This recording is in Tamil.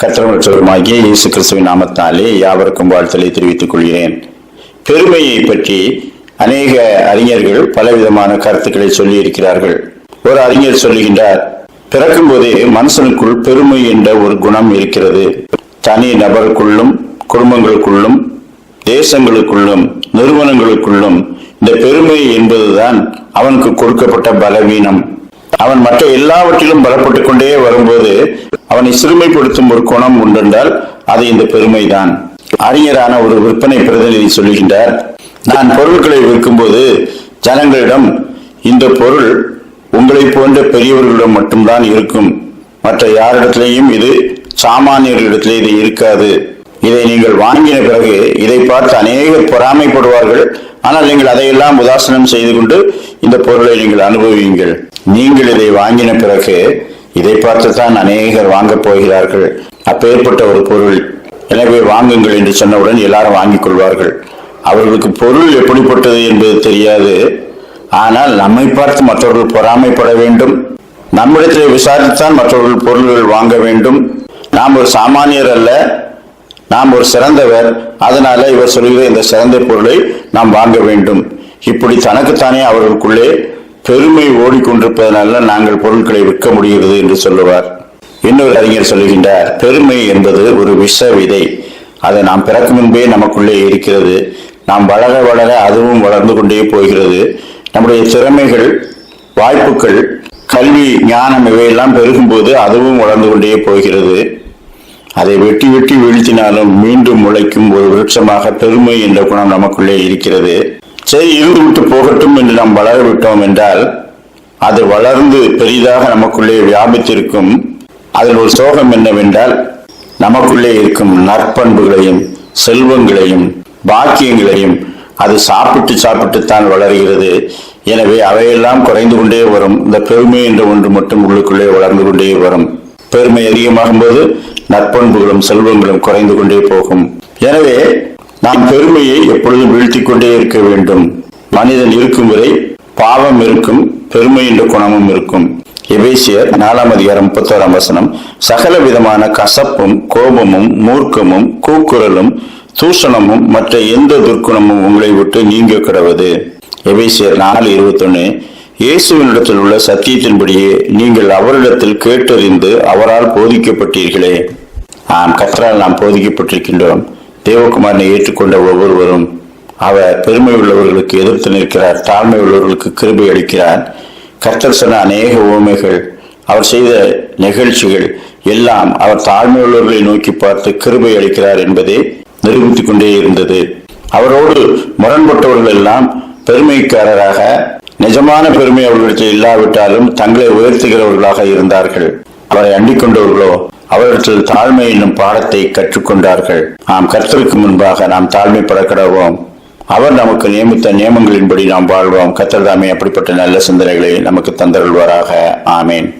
கத்திரமற்றவருமாகிய இயேசு கிறிஸ்துவின் நாமத்தாலே யாவருக்கும் வாழ்த்தலை தெரிவித்துக் கொள்கிறேன். பெருமையை பற்றி அநேக அறிஞர்கள் பலவிதமான கருத்துக்களை சொல்லி இருக்கிறார்கள் ஒரு அறிஞர் சொல்லுகின்றார் பிறக்கும் போதே மனுஷனுக்குள் பெருமை என்ற ஒரு குணம் இருக்கிறது. தனி நபருக்குள்ளும் குடும்பங்களுக்குள்ளும் தேசங்களுக்குள்ளும் நிறுவனங்களுக்குள்ளும் இந்த பெருமை என்பதுதான் அவனுக்கு கொடுக்கப்பட்ட பலவீனம். அவன் மற்ற எல்லாவற்றிலும் பலப்பட்டுக் கொண்டே வரும்போது அவனை சிறுமைப்படுத்தும் ஒரு குணம் உண்டென்றால் அது இந்த பெருமைதான். அறிஞரான ஒரு விற்பனை பிரதிநிதி சொல்லுகின்றார் நான் பொருட்களை விற்கும்போது ஜனங்களிடம் இந்த பொருள் உங்களை போன்ற பெரியவர்களிடம் மட்டும்தான் இருக்கும். மற்ற யாரிடத்திலேயும் இது சாமானியர்களிடத்திலே இது இருக்காது. இதை நீங்கள் வாங்கின பிறகு இதை பார்த்து அநேகர் பொறாமைப்படுவார்கள். ஆனால் நீங்கள் அதையெல்லாம் உதாசனம் செய்து கொண்டு இந்த பொருளை நீங்கள் அனுபவியுங்கள். நீங்கள் இதை வாங்கின பிறகு இதை பார்த்துத்தான் அநேகர் வாங்கப் போகிறார்கள். அப்பேற்பட்ட ஒரு பொருள். எனவே வாங்குங்கள் என்று சொன்னவுடன் எல்லாரும் வாங்கிக் கொள்வார்கள். அவர்களுக்கு பொருள் எப்படிப்பட்டது என்பது தெரியாது. ஆனால் நம்மை பார்த்து மற்றவர்கள் பொறாமைப்பட வேண்டும். நம்மிடத்தில் விசாரித்தான் மற்றவர்கள் பொருள்கள் வாங்க வேண்டும். நாம் ஒரு சாமானியர் அல்ல. நாம் ஒரு சிறந்தவர் அதனால இவர் சொல்கிற இந்த சிறந்த பொருளை நாம் வாங்க வேண்டும். இப்படி தனக்குத்தானே அவர்களுக்குள்ளே பெருமை ஓடிக்கொண்டிருப்பதனால நாங்கள் பொருட்களை விற்க முடிகிறது என்று சொல்லுவார். இன்னொரு அறிஞர் சொல்லுகின்றார் பெருமை என்பது ஒரு விஷ விதை. அதை நாம் பிறக்கும் முன்பே நமக்குள்ளே இருக்கிறது. நாம் வளர வளர அதுவும் வளர்ந்து கொண்டே போகிறது. நம்முடைய திறமைகள் வாய்ப்புகள் கல்வி ஞானம் இவையெல்லாம் பெருகும்போது அதுவும் வளர்ந்து கொண்டே போகிறது. அதை வெட்டி வெட்டி வீழ்த்தினாலும் மீண்டும் முளைக்கும் ஒரு விருட்சமாக பெருமை என்ற குணம் நமக்குள்ளே இருக்கிறது. சரி இருந்து விட்டு போகட்டும் என்று நாம் வளர விட்டோம் என்றால் அது வளர்ந்து பெரிதாக நமக்குள்ளே வியாபித்திருக்கும். அதில் ஒரு சோகம் என்னவென்றால் நமக்குள்ளே இருக்கும் நற்பண்புகளையும் செல்வங்களையும் பாக்கியங்களையும் அது சாப்பிட்டு சாப்பிட்டுத்தான் வளர்கிறது. எனவே அவையெல்லாம் குறைந்து கொண்டே வரும். இந்த பெருமை என்ற ஒன்று மட்டும் உள்ளுக்குள்ளே வளர்ந்து கொண்டே வரும். பெருமை அதிகமாகும் போது நற்பண்புகளும் செல்வங்களும் குறைந்து கொண்டே போகும். எனவே நாம் பெருமையை எப்பொழுதும் வீழ்த்திக் கொண்டே இருக்க வேண்டும். மனிதன் இருக்கும் வரை பாவம் இருக்கும் பெருமை என்ற குணமும் இருக்கும். எபேசியர் நாலாம் அதிகாரம் முப்பத்தோராம் வசனம் சகல விதமான கசப்பும் கோபமும் மூர்க்கமும் கூக்குரலும் தூஷணமும் மற்ற எந்த துர்க்குணமும் உங்களை விட்டு நீங்க கிடவது? எபேசியர் நாலு இருபத்தொன்னு இயேசுவினிடத்தில் உள்ள சத்தியத்தின்படியே நீங்கள் அவரிடத்தில் கேட்டறிந்து அவரால் போதிக்கப்பட்டீர்களே. நாம் கத்தரால் நாம் போதிக்கப்பட்டிருக்கின்றோம். தேவகுமாரனை ஏற்றுக்கொண்ட ஒவ்வொருவரும் அவர் பெருமை உள்ளவர்களுக்கு எதிர்த்து நிற்கிறார் தாழ்மை உள்ளவர்களுக்கு கிருபை அளிக்கிறார். கர்த்தர் சொன்ன அநேக உவமைகள் அவர் செய்த நிகழ்ச்சிகள் எல்லாம் அவர் தாழ்மை உள்ளவர்களை நோக்கி பார்த்து கிருபை அளிக்கிறார் என்பதை நிரூபித்துக் கொண்டே இருந்தது. அவரோடு முரண்பட்டவர்கள் எல்லாம் பெருமைக்காரராக நிஜமான பெருமை அவர்களிடத்தில் இல்லாவிட்டாலும் தங்களை உயர்த்துகிறவர்களாக இருந்தார்கள். அவரை அண்டிக் கொண்டவர்களோ அவர்கள் தாழ்மை என்னும் பாடத்தை கற்றுக்கொண்டார்கள். நாம் கர்த்தருக்கு முன்பாக நாம் தாழ்மைப்பட கடவோம் அவர் நமக்கு நியமித்த நியமங்களின்படி நாம் வாழ்வோம். கத்தர்தாமே அப்படிப்பட்ட நல்ல சிந்தனைகளை நமக்கு தந்தருள்வாராக. ஆமேன்.